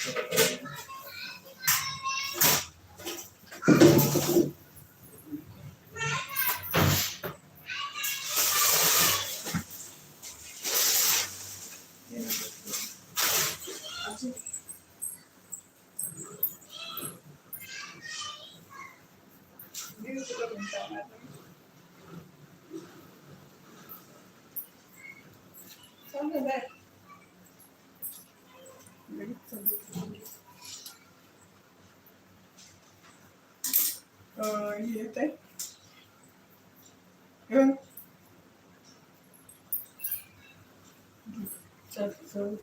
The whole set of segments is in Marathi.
येत आहे हं. चल, चल.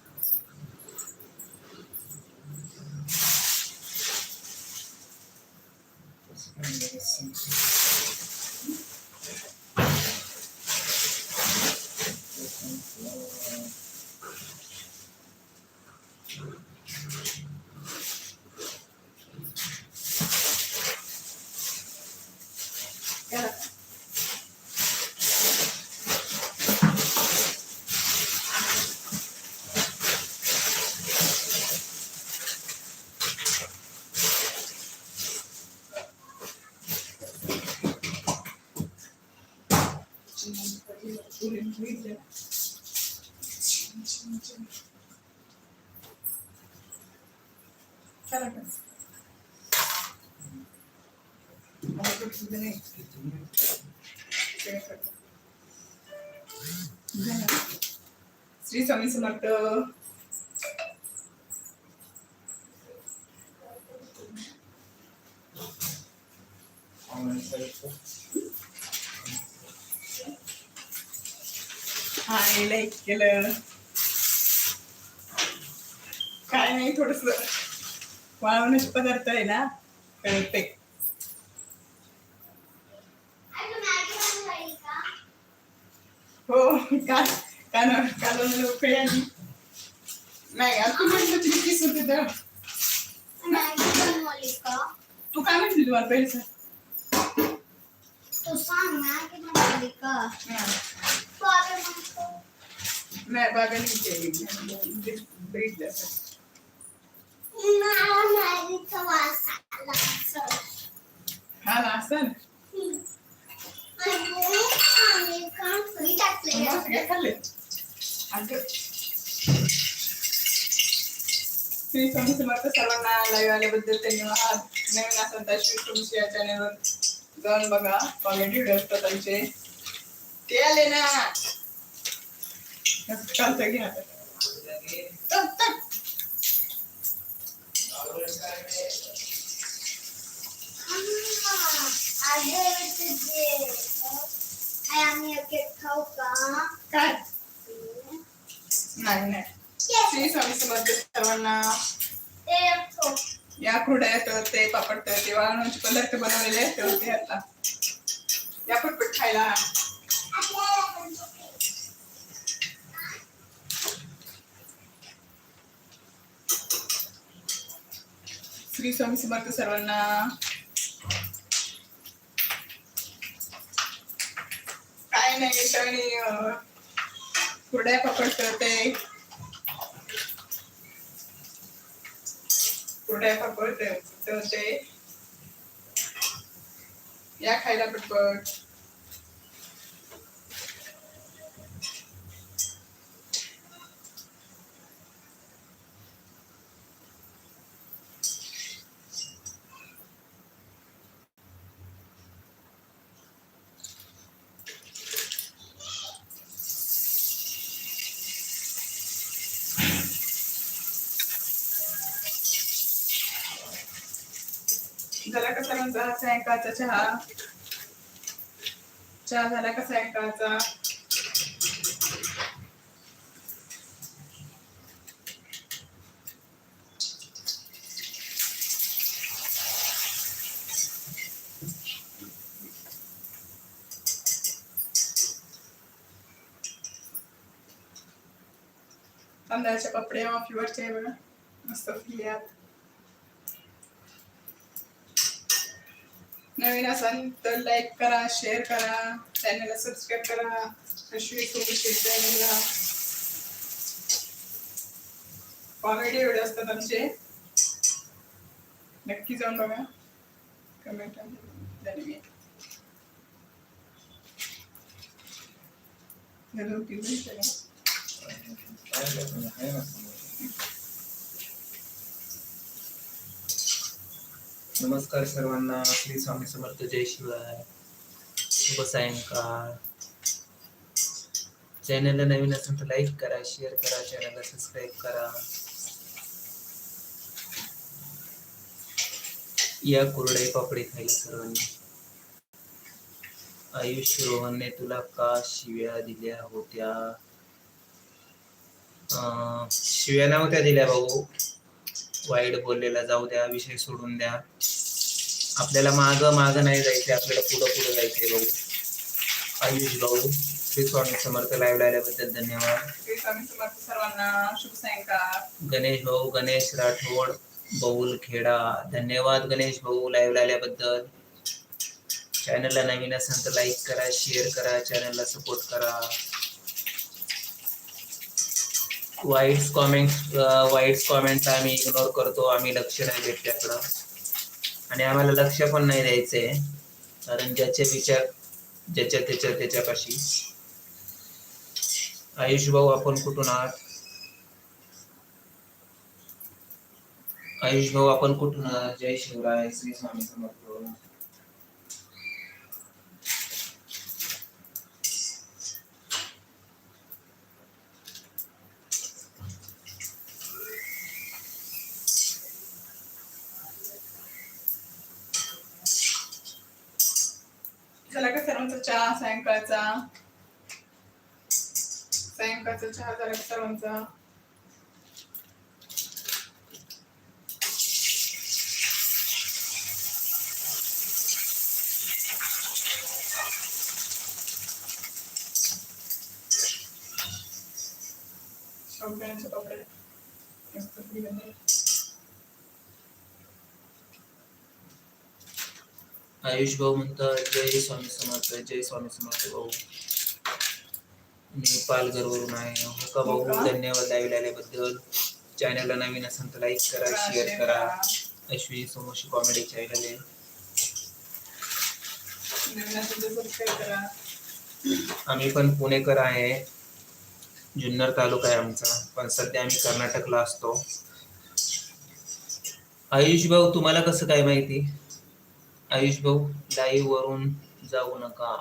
करा. करा का? मला तर तुझं नाही. झालं. श्री स्वामी समर्थ. हाय लाईक केलं. काय नाही थोडस वाळवण्याचे पदार्थ आहे ना करते हो काल काल काल उकळी आली नाही आता म्हटलं तुझी तीस होते तर तू काय म्हटली तुम्हाला पहिलं तू सांग ना की बनवली का नाही बागा नाही केली. बघितलं. हा ना असं श्री स्वामी समर्थ सर्वांना लाईव्ह आल्याबद्दल धन्यवाद नवीन असेल तर श्री तुमची या चॅनेलवर जाऊन बघा कॉमेडी व्हिडिओ असतात त्यांचे ते आले ना चालतं घ्या आता. चल, चल. अगं तुझे आई आम्ही एक एक खाऊ का काय नाही नाही श्री स्वामी समर्थ सर्वांना. या खुड्यात ते पापड ते वाळवण्याचे पदार्थ बनवलेले आहेत ते होते आता या पटपट खायला. श्री स्वामी समर्थ सर्वांना आणि कुरड्या पापड करते कुरड्या पापड करते या खायला पटपट. झाला का सर्वांचा सायंकाळचा चहा चहा झाला का सायंकाळचा तांदळाचे कपडे ऑफीवरचे आहे बघा मस्त फ्री आहेत नवीन असाल तर लाईक करा शेअर करा चॅनलला सबस्क्राईब करा. अश्विनी चॅनलला कॉमेडी व्हिडिओ असतात आमचे. नक्की जाऊन बघा. कमेंट मी Hello, किती झालं? नमस्कार सर्वांना. श्री स्वामी समर्थ. जय शिवाय. शुभ सायंकाळ. चॅनलला नवीन असेल तर लाईक करा शेअर करा चॅनलला सबस्क्राईब करा. या कुरडई पापडी खायला सर्वांनी. आयुष रोहनने तुला का शिव्या दिल्या होत्या? अं, शिव्या नव्हत्या दिल्या भाऊ. वाईट बोललेला जाऊ द्या विषय सोडून द्या. आपल्याला माग माग नाही जायचे आपल्याला पुढं पुढं जायचे भाऊ. आयुष भाऊ श्री स्वामी समर्थ लाईव्ह आल्याबद्दल धन्यवाद. श्री स्वामी समर्थ सर्वांना शुभ सायंकाळ. गणेश भाऊ गणेश राठोड बौल खेडा धन्यवाद गणेश भाऊ लाईव्ह आल्याबद्दल. चॅनलला नवीन असेल तर लाईक करा शेअर करा चॅनलला सपोर्ट करा. वाईट कॉमेंट वाईट कॉमेंट आम्ही इग्नोर करतो आम्ही लक्ष नाही देत त्याकडं. आणि आम्हाला लक्ष पण नाही द्यायचंय कारण ज्याचे विचार ज्याच्या त्याच्या त्याच्यापाशी. आयुष भाऊ आपण कुठून आहात? आयुष भाऊ आपण कुठून आहात? जय शिवराय श्री स्वामी समर्थ झाला का सर्वांचा चहा सायंकाळचा सायंकाळचा चहा झाला का सर्वांचा शेंगदाण्याचे पापड मस्त पुरी बनवली. आयुष भाऊ म्हणतात जय स्वामी समर्थ जय स्वामी समर्थ भाऊ. मी पालघरवरून आहे. हो का भाऊ? धन्यवाद लाईव्ह आल्याबद्दल. चॅनलला नवीन असेल तर लाईक करा शेअर करा. अश्विनी समोरशी कॉमेडी चॅनल आहे. आम्ही पण पुणेकर आहे. जुन्नर तालुका आहे आमचा. पण सध्या आम्ही कर्नाटकला असतो. आयुष भाऊ तुम्हाला कसं काय माहिती? आयुष भाऊ लाईव्ह वरून जाऊ नका.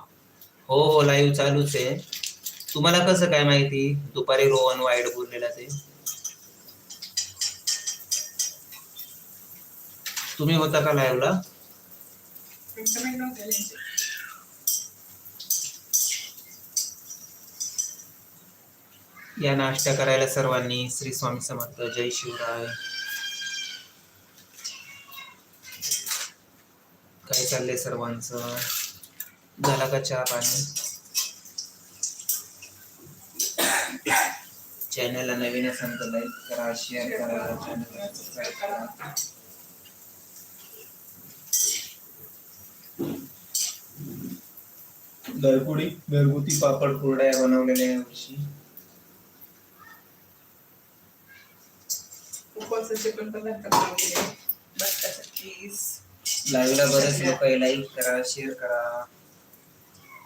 हो हो लाईव्ह चालूच आहे. तुम्हाला कसं काय माहिती? दुपारी रोहन वाईट बोललेला ते. तुम्ही होता का लाईव्हला या नाश्ता करायला सर्वांनी श्री स्वामी समर्थ जय शिवराय. काय चाललंय सर्वांचं? झाला का चहा पाणी? चॅनलला नवीन असेल तर लाईक करा शेअर करा चॅनलला सबस्क्राईब करा. घरगुडी घरगुती पापड कुरड्या बनवलेल्या या वर्षी. उपवासाचे पण पदार्थ बनवले बटाटा चीज लाईव्हला बरेच लोक लाईक करा शेअर करा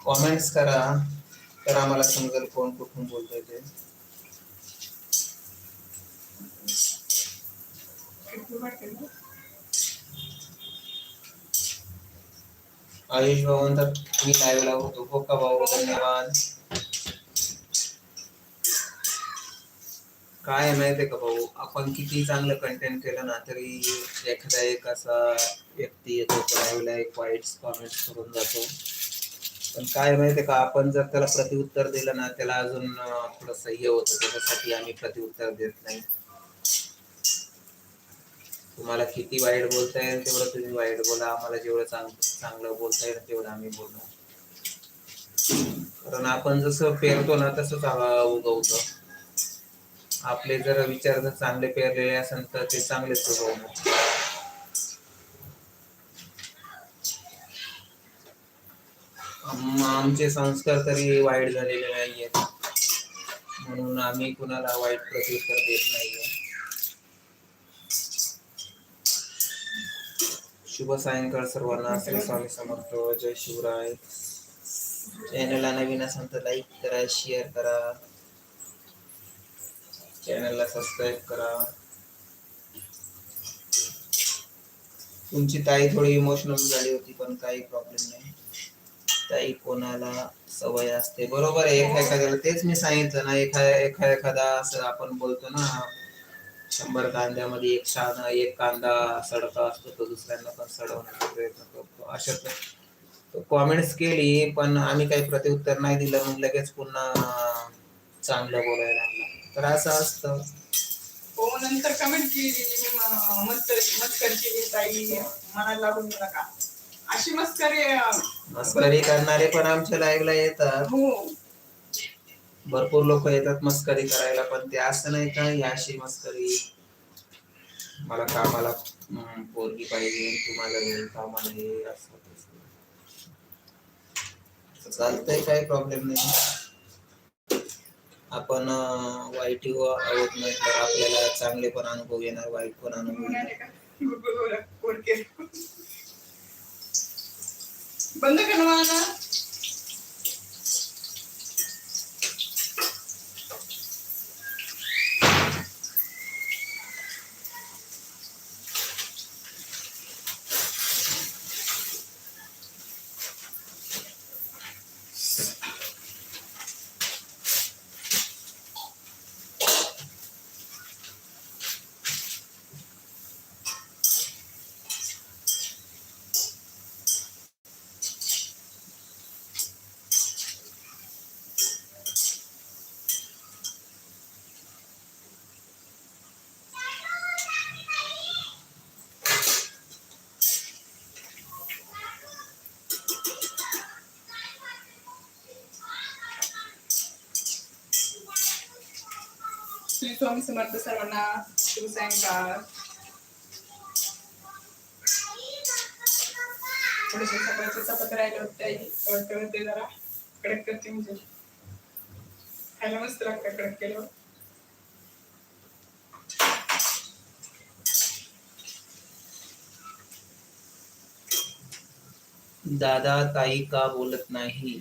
कॉमेंट्स करा. तर आम्हाला समजेल कोण कुठून बोलतोय ते. आयुष भाऊ म्हणतात मी लाईव्हला होतो. हो का भाऊ? धन्यवाद. काय माहितीये का भाऊ? आपण किती चांगलं कंटेंट केलं ना तरी एखादा एक असा व्यक्ती येतो त्यावेळेला एक वाईट कॉमेंट करून जातो. पण काय माहितीये का आपण जर त्याला प्रतिउत्तर दिलं ना त्याला अजून थोडस सह्य होतं त्याच्यासाठी आम्ही प्रतिउत्तर देत नाही. तुम्हाला किती वाईट बोलता येईल तेवढं तुम्ही वाईट बोला. आम्हाला जेवढं चांग चांगलं बोलता येईल तेवढं आम्ही बोलणार कारण आपण जसं पेरतो ना तसंच उगवतो. आपले जर विचार जर चांगले पेरलेले असेल तर ते चांगलेच होऊ आमचे संस्कार तरी वाईट झालेले नाहीये. म्हणून आम्ही कुणाला वाईट प्रत्युत्तर देत नाहीये. शुभ सायंकाळ सर्वांना. असेल स्वामी समर्थ. जय शिवराय. चॅनलला नवीन असेल तर लाईक करा शेअर करा. चॅनलला सबस्क्राईब करा. तुमची ताई थोडी इमोशनल झाली होती पण काही प्रॉब्लेम नाही. ताई कोणाला सवय असते. बरोबर आहे एका एखाद्याला तेच मी सांगितलं ना एखा एखा एखादा असं आपण बोलतो ना शंभर कांद्यामध्ये एक शान एक कांदा सडका असतो तो दुसऱ्यांना पण सडवण्याचा प्रयत्न करतो. अशा कॉमेंट्स केली पण आम्ही काही प्रतिउत्तर नाही दिलं मग लगेच पुन्हा चांगलं बोलायला लागलं. तर असं असतं. हो नंतर कमेंट केली म- मस्कर मस्कर केली ताई. मनाला लागून अशी मस्करी मस्करी करणारे पण आमच्या लाईव्हला येतात. हो. भरपूर लोक येतात मस्करी करायला पण ते असं नाही का ही अशी मस्करी. मला कामाला पोरगी पाहिजे तू माझ्या घरी कामाला ये असं. चालतंय काही प्रॉब्लेम नाही. आपण वाईट आहोत नाही तर आपल्याला चांगले पण अनुभव येणार वाईट पण अनुभव येणार. बंद करणार स्वामी समर्थ सर्वांना शिवसायंकाळ थोडेसे सकाळचे चपात राहिले होते जरा कडक करते म्हणजे खायला मस्त लागतं कडक दादा ताई का बोलत नाही?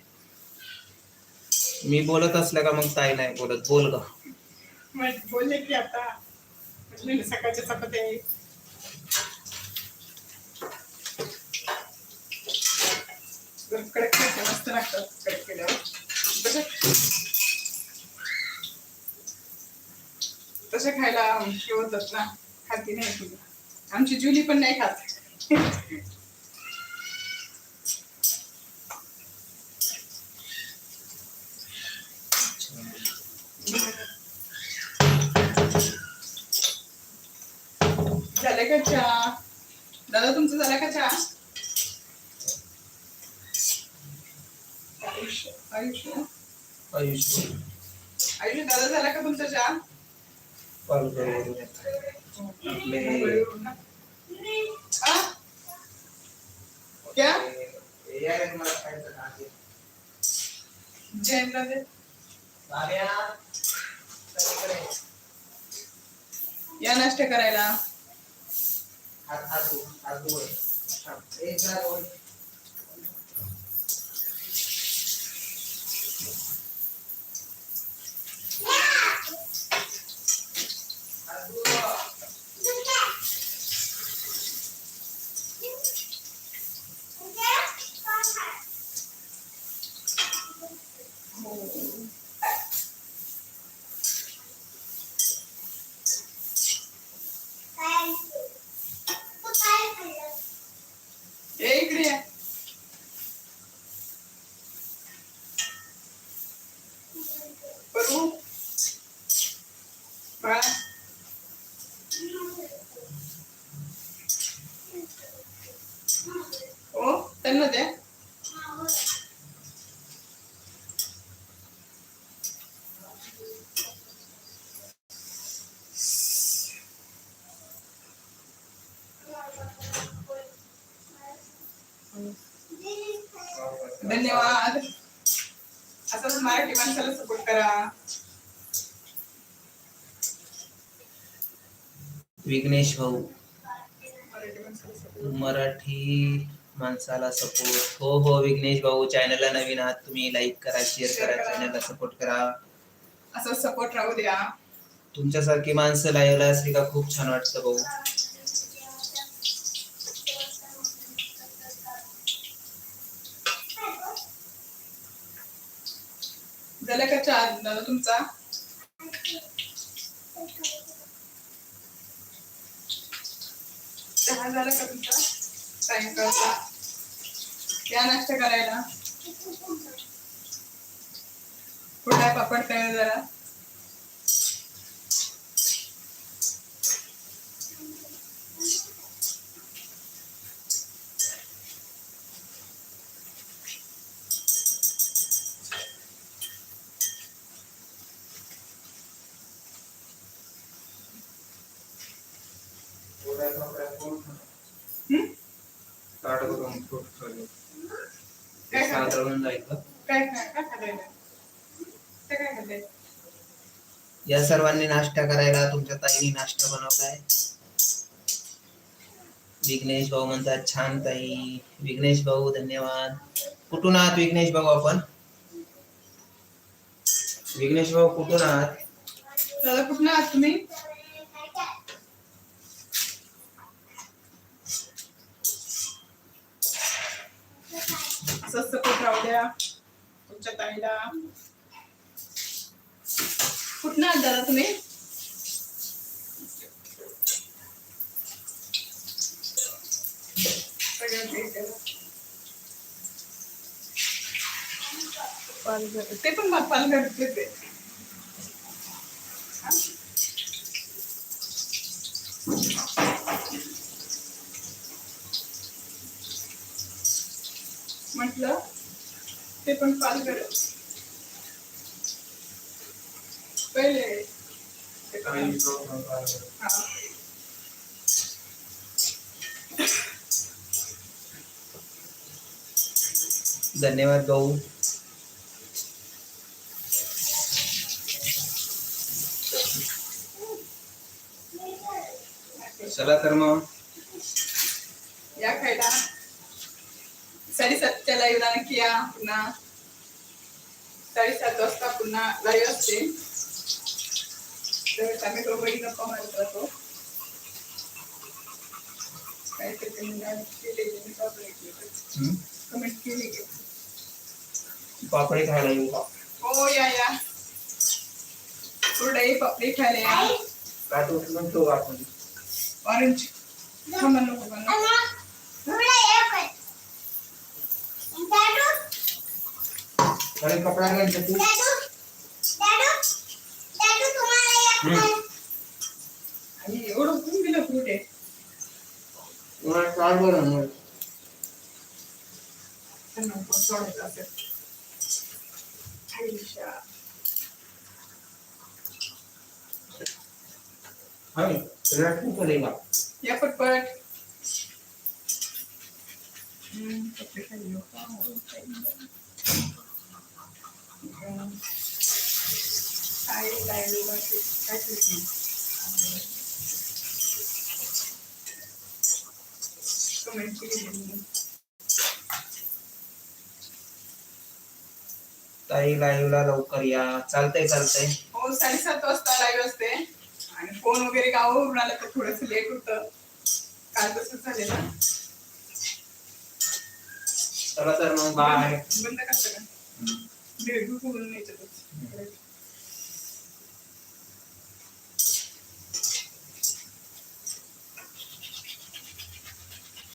मी बोलत असल्या का मग ताई नाही बोलत? बोल ग. मग बोलले की आता म्हटले सकाळच्या चपात्या आहे. जरा कडक करते मस्त लागतात कडक केल्यावर तसे खायला हे होतात ना खाती नाही तुम्ही आमची जुली पण नाही खात. झालं का चहा? दादा तुमचं झालं का चहा? आयुष्य. आयुष्य? आयुष्य. आयुष्य दादा झाला का तुमचा चहा? क्या. जैन. या नाश्ता करायला. हात हात धु, हात धु वर. थांब. एक जरा वर. हात धु वर. हो. ये इकडे या बघू बाळा हो त्यांना द्या धन्यवाद असंच मराठी माणसाला सपोर्ट करा विघ्नेश भाऊ. मराठी माणसाला सपोर्ट हो हो विघ्नेश भाऊ चॅनलला नवीन आहात तुम्ही. लाईक करा शेअर करा. चॅनलला सपोर्ट करा. असं सपोर्ट राहू द्या. तुमच्यासारखी माणसं लाईव्हला असली का खूप छान वाटतं भाऊ. झालं का दादा तुमचा? चहा झाला का तुमचा सायंकाळचा या नाश्ता करायला. कुठला पापड तयार जरा. सर्वांनी नाश्ता करायला, तुमच्या ताईने नाश्ता बनवलाय. विघ्नेश भाऊ म्हणतात, छान ताई, विघ्नेश भाऊ, धन्यवाद. कुठून आहात विघ्नेश भाऊ आपण? विघ्नेश भाऊ, कुठून आहात? दादा, कुठून आहात तुम्ही? राहू द्या. तुमच्या ताईला. फुटणार जरा तुम्ही। सगळं ते पण पालघर ते म्हटलं ते पण पालघर पहिले. धन्यवाद भाऊ चला तर मग. या खायला. साडेसातच्या लाईव्हला नक्की या पुन्हा. साडेसात वाजता पुन्हा लाईव्ह असते. तर आम्ही दोघंही गप्पा मारत राहतो काहीतरी त्यांनी आज केलेली मी comment केली. हम्म? comment केली की. पापडी खायला येऊ का हो या या कुरडई पापडी खायला या काटू म्हणतो आपण ऑरेंज थांबा नको बनवा. अरे कपडा घालतो तू आणि एवढं कोण दिलं फ्रूट आहे या पटपट हम्म, केली? ताई लाईव्हला लवकर या. चालतंय चालतंय. हो साडेसात वाजता लाईव्ह असते. आणि फोन वगैरे गावावरून आलं तर थोडस लेट होतं. काल तसंच झालेलं चला तर मग बाय बंद करता का? भेटू बोलून याच्यातच